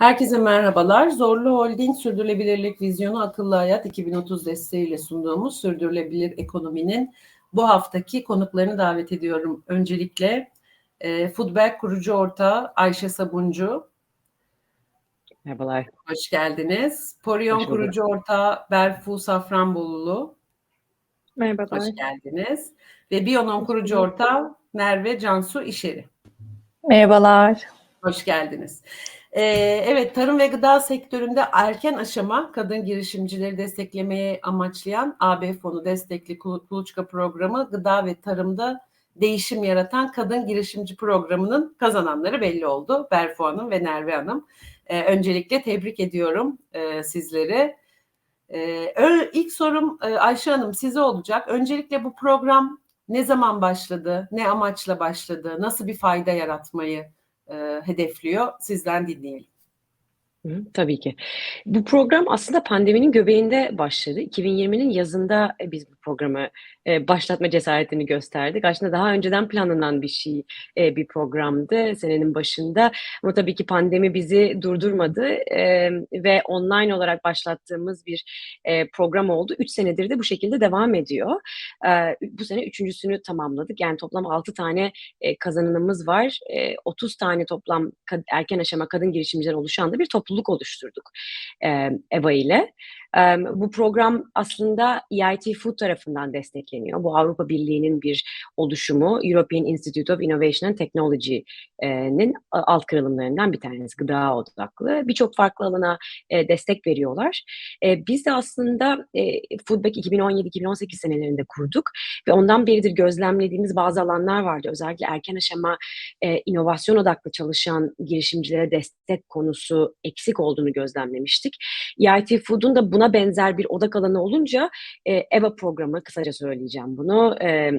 Herkese merhabalar. Zorlu Holding Sürdürülebilirlik Vizyonu Akıllı Hayat 2030 desteğiyle sunduğumuz sürdürülebilir ekonominin bu haftaki konuklarını davet ediyorum. Öncelikle e, Foodback kurucu ortağı Ayşe Sabuncu. Merhabalar. Hoş geldiniz. Porion Hoş kurucu ortağı Berfu Safranbolulu. Merhabalar. Hoş geldiniz. Ve Bionon kurucu ortağı Merve Cansu İşeri. Merhabalar. Hoş geldiniz. Ee, evet, tarım ve gıda sektöründe erken aşama kadın girişimcileri desteklemeye amaçlayan AB fonu destekli Kulu- kuluçka programı gıda ve tarımda değişim yaratan kadın girişimci programının kazananları belli oldu. Berfu Hanım ve Nerve Hanım. Ee, öncelikle tebrik ediyorum e, sizleri. Ee, ilk sorum e, Ayşe Hanım size olacak. Öncelikle bu program ne zaman başladı, ne amaçla başladı, nasıl bir fayda yaratmayı hedefliyor. Sizden dinleyelim. Tabii ki. Bu program aslında pandeminin göbeğinde başladı. 2020'nin yazında e, biz bu programı e, başlatma cesaretini gösterdik. Aslında daha önceden planlanan bir şey, e, bir programdı senenin başında. Ama tabii ki pandemi bizi durdurmadı ve online olarak başlattığımız bir program oldu. Üç senedir de bu şekilde devam ediyor. Bu sene üçüncüsünü tamamladık. Yani toplam altı tane e, var. E, 30 tane toplam erken aşama kadın girişimciler oluşan da bir topluluk oluşturduk e, EVA ile. Bu program aslında EIT Food tarafından destekleniyor. Bu Avrupa Birliği'nin bir oluşumu. European Institute of Innovation and Technology'nin alt kırılımlarından bir tanesi. Gıda odaklı. Birçok farklı alana destek veriyorlar. Biz de aslında Foodback 2017-2018 senelerinde kurduk ve ondan beridir gözlemlediğimiz bazı alanlar vardı. Özellikle erken aşama inovasyon odaklı çalışan girişimcilere destek konusu eksik olduğunu gözlemlemiştik. EIT Food'un da buna benzer bir odak alanı olunca e, EVA programı, kısaca söyleyeceğim bunu, e,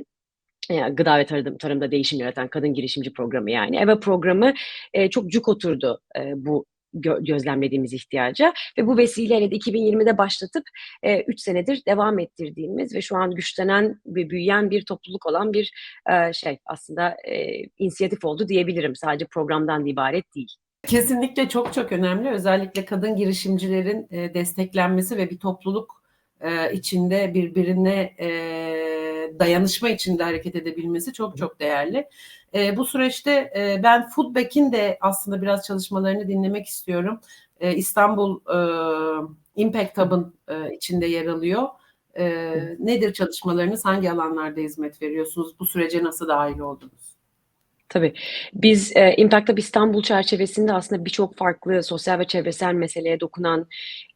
yani gıda ve tarım, tarımda değişim yaratan kadın girişimci programı yani. EVA programı e, çok cuk oturdu e, bu gö- gözlemlediğimiz ihtiyaca ve bu vesileyle de 2020'de başlatıp 3 senedir devam ettirdiğimiz ve şu an güçlenen ve büyüyen bir topluluk olan bir e, şey aslında e, inisiyatif oldu diyebilirim. Sadece programdan da ibaret değil. Kesinlikle çok çok önemli. Özellikle kadın girişimcilerin e, desteklenmesi ve bir topluluk e, içinde birbirine e, dayanışma içinde hareket edebilmesi çok çok değerli. E, bu süreçte e, ben Foodback'in de aslında biraz çalışmalarını dinlemek istiyorum. E, İstanbul e, Impact Hub'ın e, içinde yer alıyor. E, nedir çalışmalarınız? Hangi alanlarda hizmet veriyorsunuz? Bu sürece nasıl dahil oldunuz? Tabii. Biz e, Impact Hub İstanbul çerçevesinde aslında birçok farklı sosyal ve çevresel meseleye dokunan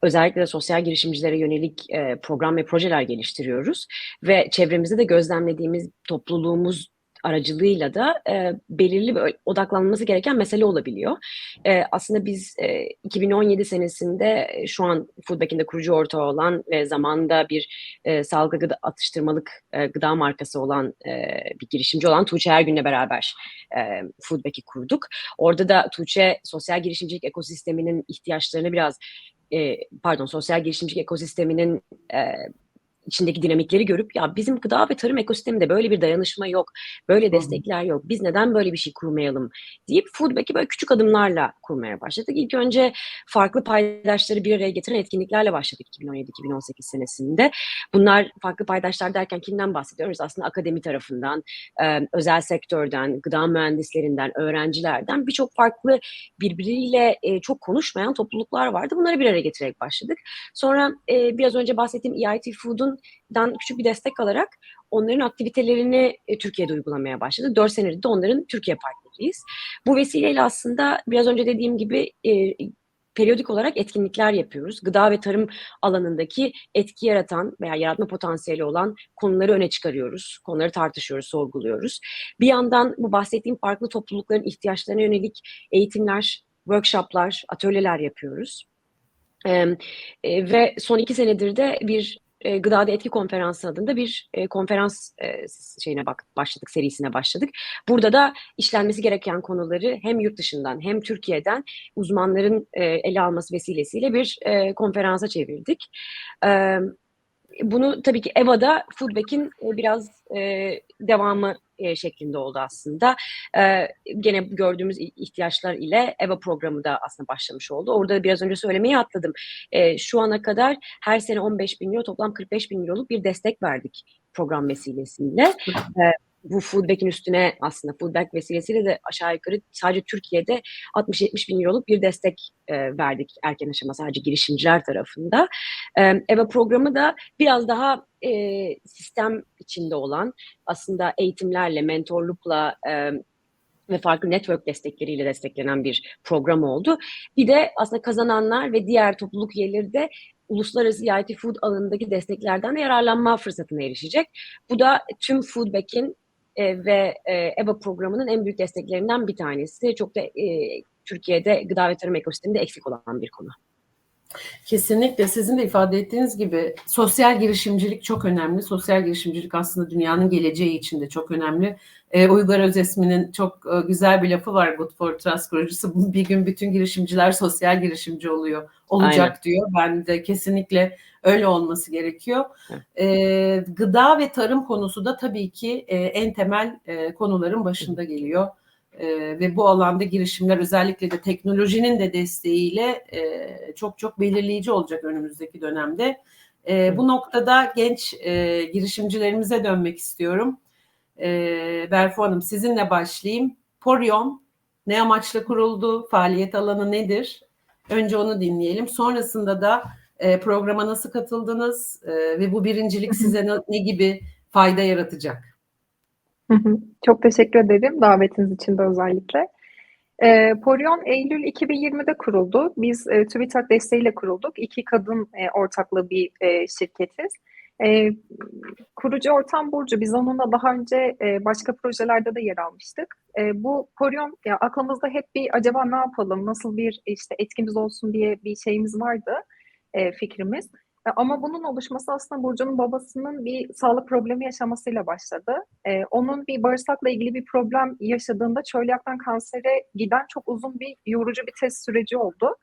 özellikle de sosyal girişimcilere yönelik e, program ve projeler geliştiriyoruz. Ve çevremizde de gözlemlediğimiz topluluğumuz aracılığıyla da e, belirli bir odaklanması gereken mesele olabiliyor. E, aslında biz e, 2017 senesinde e, şu an Foodback'in de kurucu ortağı olan ve zamanda bir e, sağlıklı gıda atıştırmalık e, gıda markası olan e, bir girişimci olan Tuğçe Ergün'le beraber e, Foodback'i kurduk. Orada da Tuğçe sosyal girişimcilik ekosisteminin ihtiyaçlarını biraz e, pardon sosyal girişimcilik ekosisteminin e, içindeki dinamikleri görüp ya bizim gıda ve tarım ekosisteminde böyle bir dayanışma yok, böyle destekler yok, biz neden böyle bir şey kurmayalım deyip Foodback'i böyle küçük adımlarla kurmaya başladık. İlk önce farklı paydaşları bir araya getiren etkinliklerle başladık 2017-2018 senesinde. Bunlar farklı paydaşlar derken kimden bahsediyoruz? Aslında akademi tarafından, özel sektörden, gıda mühendislerinden, öğrencilerden birçok farklı birbiriyle çok konuşmayan topluluklar vardı. Bunları bir araya getirerek başladık. Sonra biraz önce bahsettiğim EIT Food'un dan küçük bir destek alarak onların aktivitelerini e, Türkiye'de uygulamaya başladık. 4 senedir de onların Türkiye partneriyiz. Bu vesileyle aslında biraz önce dediğim gibi e, periyodik olarak etkinlikler yapıyoruz. Gıda ve tarım alanındaki etki yaratan veya yaratma potansiyeli olan konuları öne çıkarıyoruz. Konuları tartışıyoruz, sorguluyoruz. Bir yandan bu bahsettiğim farklı toplulukların ihtiyaçlarına yönelik eğitimler, workshoplar, atölyeler yapıyoruz. Ee, ve son iki senedir de bir e, Gıdada Etki Konferansı adında bir e, konferans e, şeyine bak, başladık, serisine başladık. Burada da işlenmesi gereken konuları hem yurt dışından hem Türkiye'den uzmanların e, ele alması vesilesiyle bir e, konferansa çevirdik. E, bunu tabii ki EVA'da Foodback'in e, biraz e, devamı e, şeklinde oldu aslında. E, gene gördüğümüz ihtiyaçlar ile EVA programı da aslında başlamış oldu. Orada biraz önce söylemeyi atladım. E, şu ana kadar her sene 15 bin euro toplam 45 bin euroluk bir destek verdik program vesilesiyle. E, bu Foodback'in üstüne aslında Foodback vesilesiyle de aşağı yukarı sadece Türkiye'de 60-70 bin euroluk bir destek e, verdik erken aşama sadece girişimciler tarafında. E, EVA programı da biraz daha e, sistem içinde olan aslında eğitimlerle, mentorlukla e, ve farklı network destekleriyle desteklenen bir program oldu. Bir de aslında kazananlar ve diğer topluluk üyeleri de uluslararası IT food alanındaki desteklerden de yararlanma fırsatına erişecek. Bu da tüm Foodback'in e, ve e, EVA programının en büyük desteklerinden bir tanesi. Çok da e, Türkiye'de gıda ve tarım ekosisteminde eksik olan bir konu. Kesinlikle sizin de ifade ettiğiniz gibi sosyal girişimcilik çok önemli. Sosyal girişimcilik aslında dünyanın geleceği için de çok önemli. Ee, Uygar Özesmi'nin çok e, güzel bir lafı var Good for Trust kurucusu. Bir gün bütün girişimciler sosyal girişimci oluyor, olacak Aynen. diyor. Ben de kesinlikle öyle olması gerekiyor. Ee, gıda ve tarım konusu da tabii ki e, en temel e, konuların başında geliyor. Ee, ve bu alanda girişimler özellikle de teknolojinin de desteğiyle e, çok çok belirleyici olacak önümüzdeki dönemde. E, bu noktada genç e, girişimcilerimize dönmek istiyorum. E, Berfu Hanım sizinle başlayayım. Poryon ne amaçla kuruldu? Faaliyet alanı nedir? Önce onu dinleyelim. Sonrasında da e, programa nasıl katıldınız E, ve bu birincilik size ne, ne gibi fayda yaratacak? Çok teşekkür ederim davetiniz için de özellikle. E, Poryon Eylül 2020'de kuruldu. Biz e, TÜBİTAK desteğiyle kurulduk. İki kadın e, ortaklı bir e, şirketiz. E, kurucu ortam Burcu. Biz onunla daha önce e, başka projelerde de yer almıştık. E, bu Poryon, ya aklımızda hep bir acaba ne yapalım, nasıl bir işte etkimiz olsun diye bir şeyimiz vardı, e, fikrimiz. E, Ama bunun oluşması aslında Burcu'nun babasının bir sağlık problemi yaşamasıyla başladı. Ee, onun bir bağırsakla ilgili bir problem yaşadığında çölyaktan kansere giden çok uzun bir yorucu bir test süreci oldu.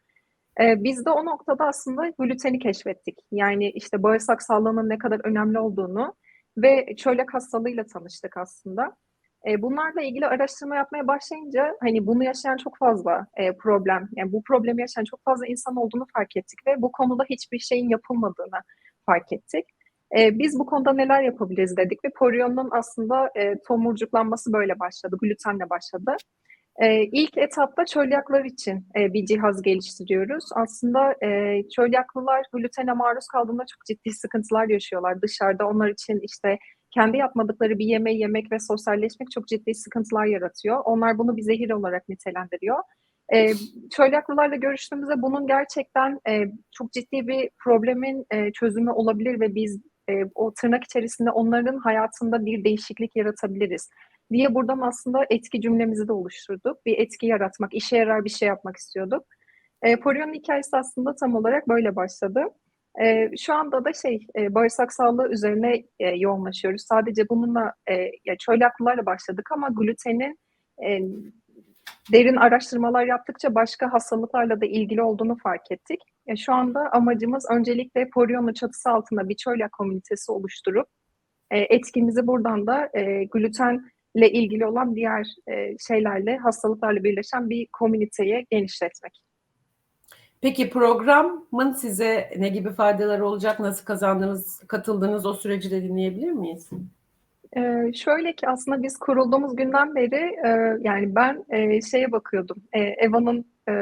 Ee, biz de o noktada aslında gluteni keşfettik. Yani işte bağırsak sağlığının ne kadar önemli olduğunu ve çölyak hastalığıyla tanıştık aslında. Ee, bunlarla ilgili araştırma yapmaya başlayınca hani bunu yaşayan çok fazla e, problem, yani bu problemi yaşayan çok fazla insan olduğunu fark ettik ve bu konuda hiçbir şeyin yapılmadığını fark ettik. E, biz bu konuda neler yapabiliriz dedik ve Poryon'un aslında e, tomurcuklanması böyle başladı, glutenle başladı. E, ilk etapta çölyaklar için e, bir cihaz geliştiriyoruz. Aslında e, çölyaklılar glutene maruz kaldığında çok ciddi sıkıntılar yaşıyorlar. Dışarıda onlar için işte kendi yapmadıkları bir yemeği yemek ve sosyalleşmek çok ciddi sıkıntılar yaratıyor. Onlar bunu bir zehir olarak nitelendiriyor. E, çölyaklılarla görüştüğümüzde bunun gerçekten e, çok ciddi bir problemin e, çözümü olabilir ve biz e, o tırnak içerisinde onların hayatında bir değişiklik yaratabiliriz diye buradan aslında etki cümlemizi de oluşturduk. Bir etki yaratmak, işe yarar bir şey yapmak istiyorduk. E, Poryon'un hikayesi aslında tam olarak böyle başladı. E, şu anda da şey e, bağırsak sağlığı üzerine e, yoğunlaşıyoruz. Sadece bununla e, ya çölyaklılarla başladık ama glutenin e, derin araştırmalar yaptıkça başka hastalıklarla da ilgili olduğunu fark ettik. E, şu anda amacımız öncelikle Poryon'un çatısı altında bir çölyak komünitesi oluşturup e, etkimizi buradan da e, glutenle ilgili olan diğer e, şeylerle, hastalıklarla birleşen bir komüniteye genişletmek. Peki programın size ne gibi faydaları olacak? Nasıl kazandınız, katıldınız o süreci de dinleyebilir miyiz? Ee, şöyle ki aslında biz kurulduğumuz günden beri e, yani ben e, şeye bakıyordum. E, Eva'nın e,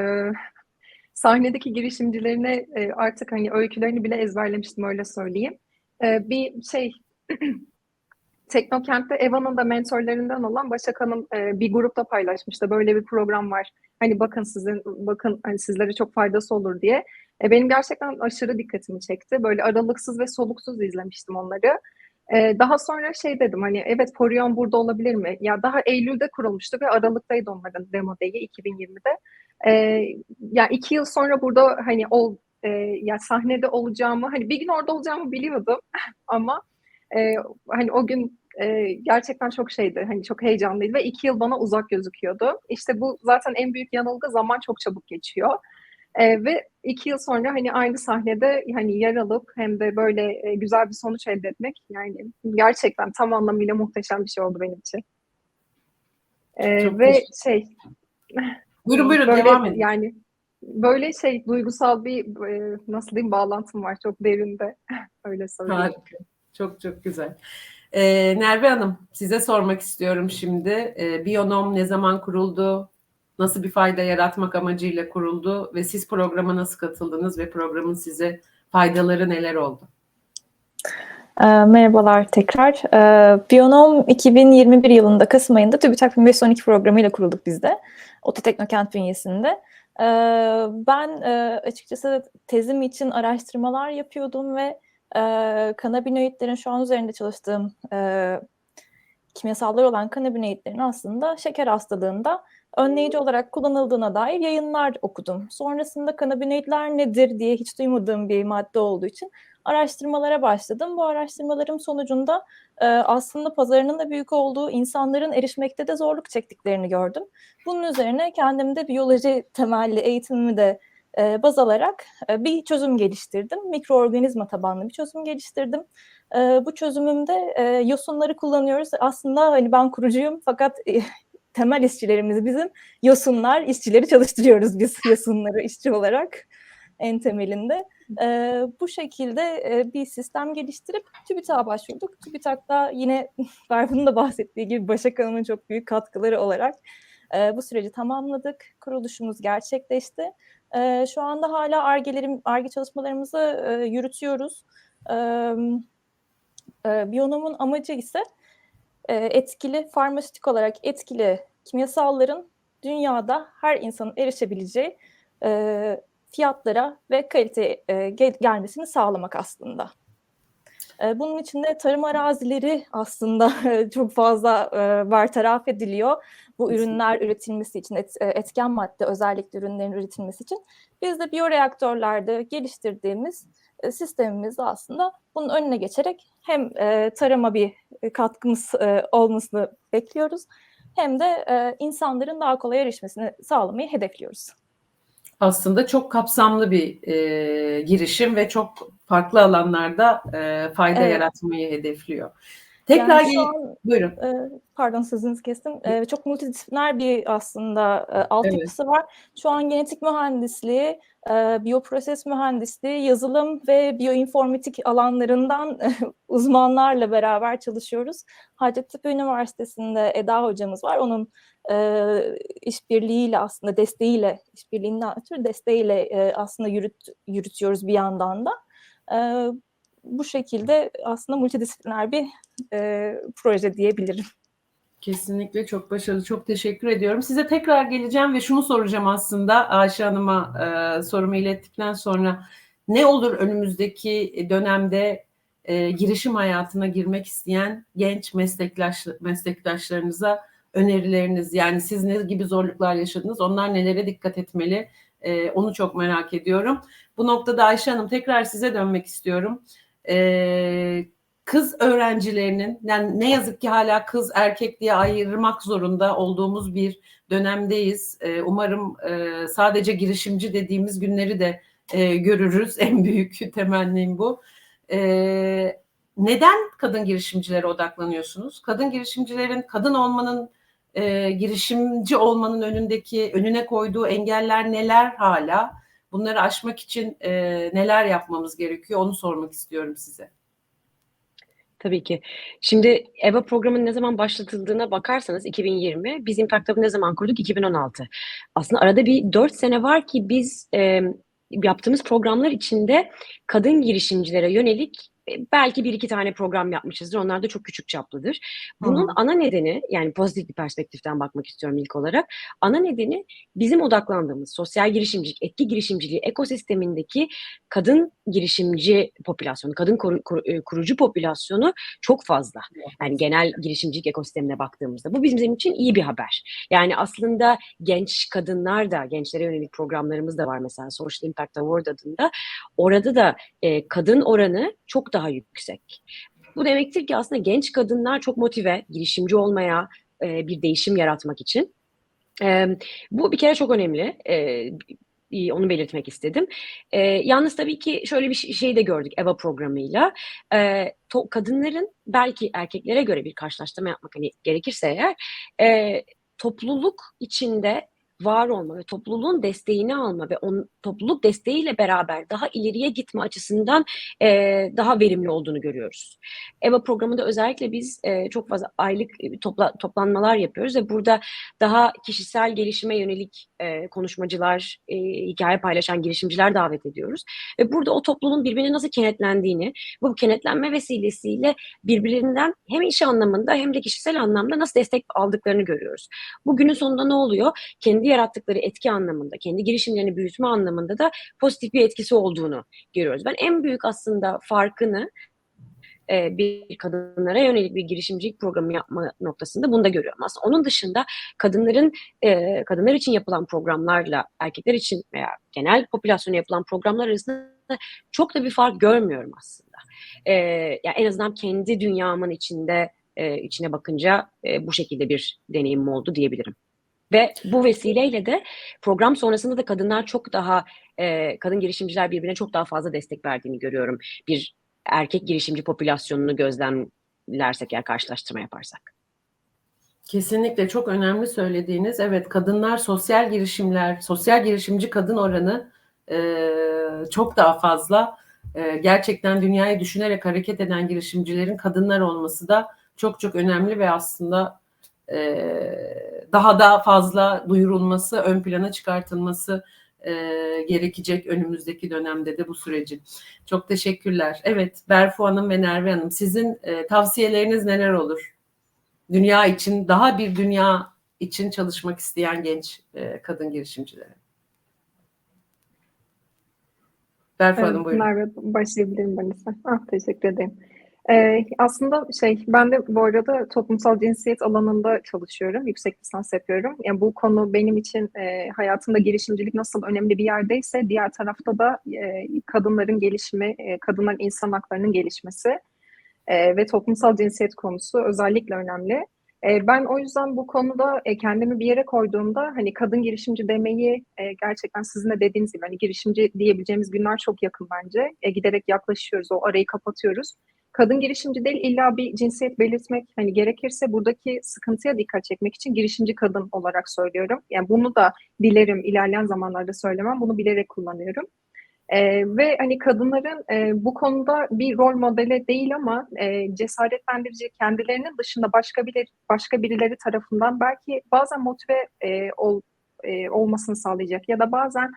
sahnedeki girişimcilerine e, artık hani öykülerini bile ezberlemiştim öyle söyleyeyim. E, bir şey Teknokent'te Eva'nın da mentorlarından olan Başak Hanım e, bir grupta paylaşmıştı. Böyle bir program var. Hani bakın sizin bakın hani sizlere çok faydası olur diye. E, benim gerçekten aşırı dikkatimi çekti. Böyle aralıksız ve soluksuz izlemiştim onları. Ee, daha sonra şey dedim hani evet Poryon burada olabilir mi? Ya daha Eylül'de kurulmuştu ve Aralık'taydı onların demo day'i 2020'de. Ee, ya iki yıl sonra burada hani ol e, ya sahnede olacağımı hani bir gün orada olacağımı biliyordum ama e, hani o gün e, gerçekten çok şeydi hani çok heyecanlıydı ve iki yıl bana uzak gözüküyordu. İşte bu zaten en büyük yanılgı zaman çok çabuk geçiyor. E, ve iki yıl sonra hani aynı sahnede hani yer alıp hem de böyle e, güzel bir sonuç elde etmek yani gerçekten tam anlamıyla muhteşem bir şey oldu benim için. Ee, Çok ve şey Buyurun buyurun böyle devam edin. yani böyle şey duygusal bir e, nasıl diyeyim bağlantım var çok derinde öyle söyleyeyim. Harika. Çok çok güzel. Ee, Nerve Hanım, size sormak istiyorum şimdi. Ee, Biyonom ne zaman kuruldu? Nasıl bir fayda yaratmak amacıyla kuruldu? Ve siz programa nasıl katıldınız ve programın size faydaları neler oldu? Ee, Merhabalar tekrar. Ee, Biyonom 2021 yılında Kasım ayında TÜBİTAK 1512 programıyla kurulduk biz de. ODTÜ Teknokent bünyesinde. Ee, Ben e, açıkçası tezim için araştırmalar yapıyordum ve e, kanabinoidlerin şu an üzerinde çalıştığım e, kimyasallar olan kanabinoidlerin aslında şeker hastalığında önleyici olarak kullanıldığına dair yayınlar okudum. Sonrasında kanabinoidler nedir diye hiç duymadığım bir madde olduğu için araştırmalara başladım. Bu araştırmalarım sonucunda e, aslında pazarının da büyük olduğu, insanların erişmekte de zorluk çektiklerini gördüm. Bunun üzerine kendimde biyoloji temelli eğitimimi de e, baz alarak e, bir çözüm geliştirdim. Mikroorganizma tabanlı bir çözüm geliştirdim. E, bu çözümümde e, yosunları kullanıyoruz. Aslında hani ben kurucuyum fakat e, temel işçilerimiz bizim yosunlar, işçileri çalıştırıyoruz biz yosunları işçi olarak en temelinde. Ee, bu şekilde bir sistem geliştirip TÜBİTAK'a başvurduk. TÜBİTAK'ta yine Berfun'un da bahsettiği gibi Başak Hanım'ın çok büyük katkıları olarak bu süreci tamamladık. Kuruluşumuz gerçekleşti. E, şu anda hala ARGE'lerim, ARGE çalışmalarımızı e, yürütüyoruz. E, e, Biyonom'un amacı ise e, etkili, farmasötik olarak etkili kimyasalların dünyada her insanın erişebileceği e, fiyatlara ve kaliteye e, gel- gelmesini sağlamak aslında. Bunun için de tarım arazileri aslında çok fazla bertaraf ediliyor. Bu ürünler üretilmesi için, et- etken madde özellikle ürünlerin üretilmesi için. Biz de biyoreaktörlerde geliştirdiğimiz sistemimizde aslında bunun önüne geçerek hem tarıma bir katkımız olmasını bekliyoruz hem de insanların daha kolay erişmesini sağlamayı hedefliyoruz. Aslında çok kapsamlı bir e, girişim ve çok farklı alanlarda e, fayda Evet. yaratmayı hedefliyor. Tekrar Yani an buyurun. e, pardon sözünüzü kestim. E, çok multidisipliner bir aslında e, altyapısı var. Şu an genetik mühendisliği, e, biyoproses mühendisliği, yazılım ve biyoinformatik alanlarından uzmanlarla beraber çalışıyoruz. Hacettepe Üniversitesi'nde Eda hocamız var. Onun e, işbirliğiyle aslında desteğiyle, işbirliğinden ötürü desteğiyle e, aslında yürüt, yürütüyoruz bir yandan da. E, bu şekilde aslında multidisipliner bir e, proje diyebilirim. Kesinlikle çok başarılı. Çok teşekkür ediyorum. Size tekrar geleceğim ve şunu soracağım aslında Ayşe Hanım'a e, sorumu ilettikten sonra ne olur önümüzdeki dönemde e, girişim hayatına girmek isteyen genç meslektaş, meslektaşlarınıza önerileriniz yani siz ne gibi zorluklar yaşadınız onlar nelere dikkat etmeli E, onu çok merak ediyorum. Bu noktada Ayşe Hanım tekrar size dönmek istiyorum. E, kız öğrencilerinin yani ne yazık ki hala kız erkek diye ayırmak zorunda olduğumuz bir dönemdeyiz. Ee, umarım e, sadece girişimci dediğimiz günleri de e, görürüz. En büyük temennim bu. Ee, neden kadın girişimcilere odaklanıyorsunuz? Kadın girişimcilerin kadın olmanın e, girişimci olmanın önündeki önüne koyduğu engeller neler hala? Bunları aşmak için e, neler yapmamız gerekiyor? Onu sormak istiyorum size. Tabii ki. Şimdi EVA programının ne zaman başlatıldığına bakarsanız 2020, biz Impact Hub'ı ne zaman kurduk? 2016. Aslında arada bir 4 sene var ki biz e, yaptığımız programlar içinde kadın girişimcilere yönelik belki bir iki tane program yapmışızdır. Onlar da çok küçük çaplıdır. Bunun Hı. ana nedeni yani pozitif bir perspektiften bakmak istiyorum ilk olarak. Ana nedeni bizim odaklandığımız sosyal girişimcilik, etki girişimciliği ekosistemindeki kadın girişimci popülasyonu, kadın koru- koru- e, kurucu popülasyonu çok fazla. Yani genel girişimcilik ekosistemine baktığımızda. Bu bizim için iyi bir haber. Yani aslında genç kadınlar da, gençlere yönelik programlarımız da var mesela Social Impact Award adında. Orada da e, kadın oranı çok daha yüksek. Bu demektir ki aslında genç kadınlar çok motive, girişimci olmaya, e, bir değişim yaratmak için. E, bu bir kere çok önemli. E, Onu belirtmek istedim. Ee, yalnız tabii ki şöyle bir şey de gördük EVA programıyla. Ee, to- kadınların belki erkeklere göre bir karşılaştırma yapmak hani gerekirse eğer e, topluluk içinde var olma ve topluluğun desteğini alma ve on, topluluk desteğiyle beraber daha ileriye gitme açısından e, daha verimli olduğunu görüyoruz. EVA programında özellikle biz e, çok fazla aylık e, topla, toplanmalar yapıyoruz ve burada daha kişisel gelişime yönelik e, konuşmacılar, e, hikaye paylaşan girişimciler davet ediyoruz. Ve burada o topluluğun birbirine nasıl kenetlendiğini, bu kenetlenme vesilesiyle birbirlerinden hem iş anlamında hem de kişisel anlamda nasıl destek aldıklarını görüyoruz. Bugünün sonunda ne oluyor? Kendi yarattıkları etki anlamında, kendi girişimlerini büyütme anlamında da pozitif bir etkisi olduğunu görüyoruz. Ben en büyük aslında farkını e, bir kadınlara yönelik bir girişimcilik programı yapma noktasında bunu da görüyorum. Aslında onun dışında kadınların e, kadınlar için yapılan programlarla erkekler için veya genel popülasyona yapılan programlar arasında çok da bir fark görmüyorum aslında. E, yani en azından kendi dünyamın içinde e, içine bakınca bu şekilde bir deneyimim oldu diyebilirim. Ve bu vesileyle de program sonrasında da kadınlar çok daha e, kadın girişimciler birbirine çok daha fazla destek verdiğini görüyorum. Bir erkek girişimci popülasyonunu gözlemlersek eğer karşılaştırma yaparsak. Kesinlikle çok önemli söylediğiniz. Evet kadınlar sosyal girişimler, sosyal girişimci kadın oranı e, çok daha fazla. E, gerçekten dünyayı düşünerek hareket eden girişimcilerin kadınlar olması da çok çok önemli ve aslında daha da fazla duyurulması, ön plana çıkartılması e, gerekecek önümüzdeki dönemde de bu sürecin. Çok teşekkürler. Evet Berfu Hanım ve Nerve Hanım sizin e, tavsiyeleriniz neler olur? Dünya için, daha bir dünya için çalışmak isteyen genç e, kadın girişimcilere. Berfu Hanım buyurun. Merve başlayabilirim ben ise. Ah, teşekkür ederim. Ee, aslında şey ben de bu arada toplumsal cinsiyet alanında çalışıyorum. Yüksek lisans yapıyorum. Yani bu konu benim için e, hayatımda girişimcilik nasıl önemli bir yerdeyse diğer tarafta da e, kadınların gelişimi, e, kadınların insan haklarının gelişmesi e, ve toplumsal cinsiyet konusu özellikle önemli. E, ben o yüzden bu konuda e, kendimi bir yere koyduğumda hani kadın girişimci demeyi e, gerçekten sizin de dediğiniz gibi hani girişimci diyebileceğimiz günler çok yakın bence. E, giderek yaklaşıyoruz, o arayı kapatıyoruz. Kadın girişimci değil illa bir cinsiyet belirtmek hani gerekirse buradaki sıkıntıya dikkat çekmek için girişimci kadın olarak söylüyorum. Yani bunu da dilerim ilerleyen zamanlarda söylemem. Bunu bilerek kullanıyorum. Ee, ve hani kadınların e, bu konuda bir rol modeli değil ama e, cesaretlendirici kendilerinin dışında başka biri başka birileri tarafından belki bazen motive e, ol, e, olmasını sağlayacak ya da bazen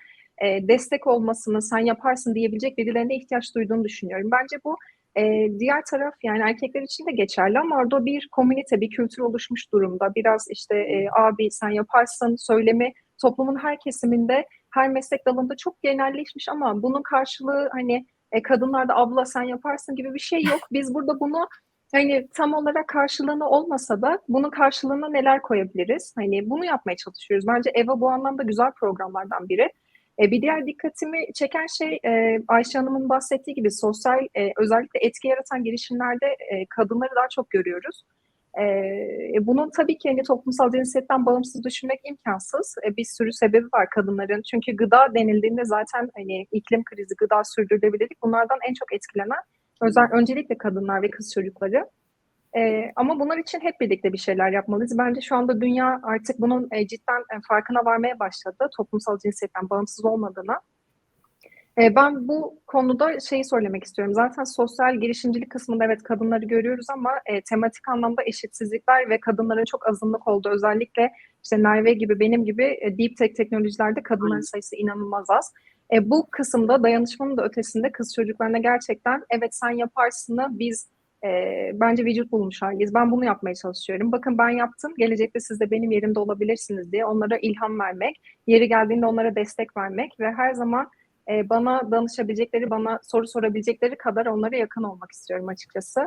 e, destek olmasını sen yaparsın diyebilecek birilerine ihtiyaç duyduğunu düşünüyorum. Bence bu e, diğer taraf yani erkekler için de geçerli ama orada bir komünite, bir kültür oluşmuş durumda. Biraz işte e, abi sen yaparsın söylemi toplumun her kesiminde, her meslek dalında çok genelleşmiş ama bunun karşılığı hani e, kadınlarda abla sen yaparsın gibi bir şey yok. Biz burada bunu hani tam olarak karşılığını olmasa da bunun karşılığına neler koyabiliriz? Hani bunu yapmaya çalışıyoruz. Bence EVA bu anlamda güzel programlardan biri. E, bir diğer dikkatimi çeken şey e, Ayşe Hanım'ın bahsettiği gibi sosyal e, özellikle etki yaratan girişimlerde e, kadınları daha çok görüyoruz. E, bunun tabii ki hani toplumsal cinsiyetten bağımsız düşünmek imkansız. E, bir sürü sebebi var kadınların. Çünkü gıda denildiğinde zaten hani iklim krizi, gıda sürdürülebilirlik bunlardan en çok etkilenen özel öncelikle kadınlar ve kız çocukları. E, ama bunlar için hep birlikte bir şeyler yapmalıyız. Bence şu anda dünya artık bunun e, cidden e, farkına varmaya başladı. Toplumsal cinsiyetten bağımsız olmadığına. E, ben bu konuda şeyi söylemek istiyorum. Zaten sosyal girişimcilik kısmında evet kadınları görüyoruz ama e, tematik anlamda eşitsizlikler ve kadınların çok azınlık olduğu özellikle işte Merve gibi benim gibi e, deep tech teknolojilerde kadınların sayısı inanılmaz az. E, bu kısımda dayanışmanın da ötesinde kız çocuklarına gerçekten evet sen yaparsını biz e, bence vücut bulmuş haliyiz. Ben bunu yapmaya çalışıyorum. Bakın ben yaptım. Gelecekte siz de benim yerimde olabilirsiniz diye onlara ilham vermek, yeri geldiğinde onlara destek vermek ve her zaman e, bana danışabilecekleri, bana soru sorabilecekleri kadar onlara yakın olmak istiyorum açıkçası.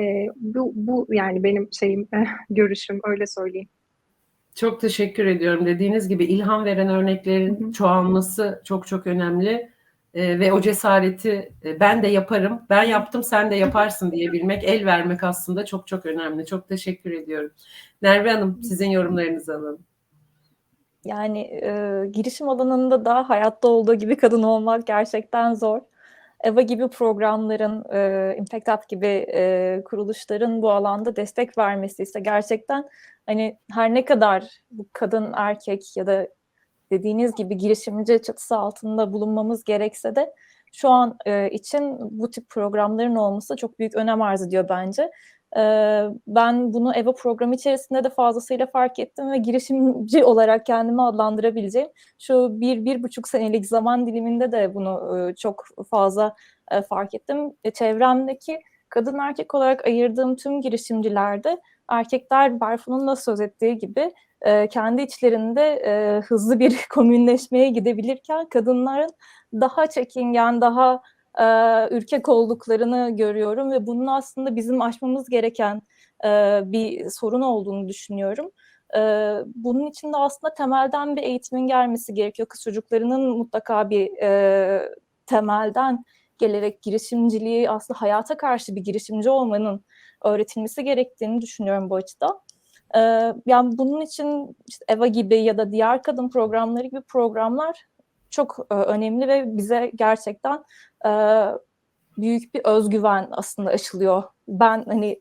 E, bu, bu yani benim şeyim, görüşüm öyle söyleyeyim. Çok teşekkür ediyorum. Dediğiniz gibi ilham veren örneklerin çoğalması çok çok önemli. Ee, ve o cesareti e, ben de yaparım, ben yaptım sen de yaparsın diyebilmek, el vermek aslında çok çok önemli. Çok teşekkür ediyorum. Nerve Hanım sizin yorumlarınızı alalım. yani e, girişim alanında da hayatta olduğu gibi kadın olmak gerçekten zor. EVA gibi programların, e, Impact Up gibi e, kuruluşların bu alanda destek vermesi ise gerçekten hani her ne kadar bu kadın erkek ya da dediğiniz gibi girişimci çatısı altında bulunmamız gerekse de şu an e, için bu tip programların olması çok büyük önem arz ediyor bence. E, ben bunu EVA programı içerisinde de fazlasıyla fark ettim ve girişimci olarak kendimi adlandırabileceğim şu bir, bir buçuk senelik zaman diliminde de bunu e, çok fazla e, fark ettim. E, çevremdeki kadın erkek olarak ayırdığım tüm girişimcilerde erkekler Berfun'un da söz ettiği gibi e, kendi içlerinde e, hızlı bir komünleşmeye gidebilirken kadınların daha çekingen, daha e, ürkek olduklarını görüyorum ve bunun aslında bizim aşmamız gereken e, bir sorun olduğunu düşünüyorum. E, bunun için de aslında temelden bir eğitimin gelmesi gerekiyor. Kız çocuklarının mutlaka bir e, temelden gelerek girişimciliği aslında hayata karşı bir girişimci olmanın öğretilmesi gerektiğini düşünüyorum bu açıdan. Ee, yani bunun için işte EVA gibi ya da diğer kadın programları gibi programlar çok e, önemli ve bize gerçekten e, büyük bir özgüven aslında aşılıyor. Ben hani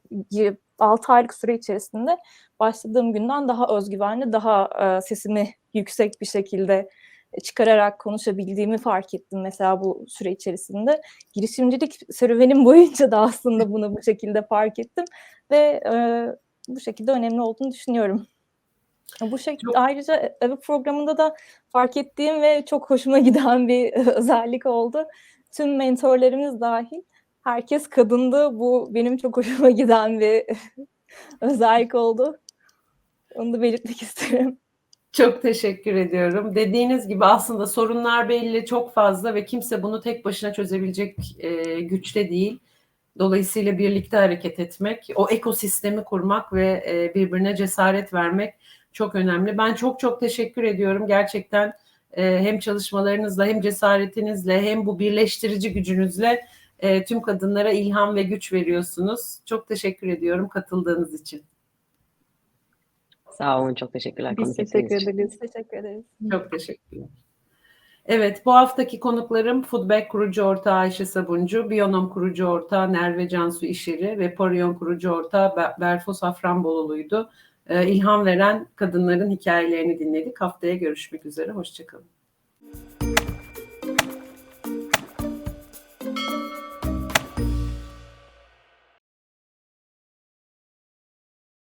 6 aylık süre içerisinde başladığım günden daha özgüvenli, daha e, sesimi yüksek bir şekilde çıkararak konuşabildiğimi fark ettim mesela bu süre içerisinde. Girişimcilik serüvenim boyunca da aslında bunu bu şekilde fark ettim ve bu şekilde önemli olduğunu düşünüyorum. Bu şekilde ayrıca EVA programında da fark ettiğim ve çok hoşuma giden bir özellik oldu. Tüm mentorlarımız dahil herkes kadındı. Bu benim çok hoşuma giden bir özellik oldu. Onu da belirtmek isterim. Çok teşekkür ediyorum. Dediğiniz gibi aslında sorunlar belli, çok fazla ve kimse bunu tek başına çözebilecek e, güçte değil. Dolayısıyla birlikte hareket etmek, o ekosistemi kurmak ve e, birbirine cesaret vermek çok önemli. Ben çok çok teşekkür ediyorum. Gerçekten e, hem çalışmalarınızla hem cesaretinizle hem bu birleştirici gücünüzle e, tüm kadınlara ilham ve güç veriyorsunuz. Çok teşekkür ediyorum katıldığınız için. Sağ olun, çok teşekkürler. Biz teşekkür ederiz. Teşekkür ederiz. Çok teşekkürler. Evet, bu haftaki konuklarım Foodback kurucu ortağı Ayşe Sabuncu, Biyonom kurucu ortağı Merve Cansu İşeri ve Porion kurucu ortağı Be- Berfo Safranbolulu'ydu. Ee, ilham veren kadınların hikayelerini dinledik. Haftaya görüşmek üzere, hoşçakalın.